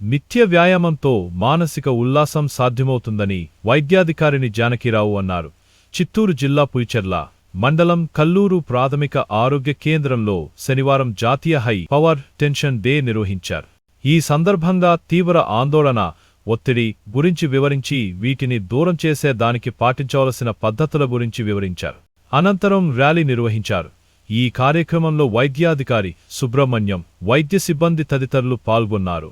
నిత్య వ్యాయామంతో మానసిక ఉల్లాసం సాధ్యమవుతుందని వైద్యాధికారిని జానకిరావు అన్నారు. చిత్తూరు జిల్లా పుయిచెర్ల మండలం కల్లూరు ప్రాథమిక ఆరోగ్య కేంద్రంలో శనివారం జాతీయ హై పవర్ టెన్షన్ డే నిర్వహించారు. ఈ సందర్భంగా తీవ్ర ఆందోళన ఒత్తిడి గురించి వివరించి వీటిని దూరం చేసే దానికి పాటించవలసిన పద్ధతుల గురించి వివరించారు. అనంతరం ర్యాలీ నిర్వహించారు. ఈ కార్యక్రమంలో వైద్యాధికారి సుబ్రహ్మణ్యం వైద్య సిబ్బంది తదితరులు పాల్గొన్నారు.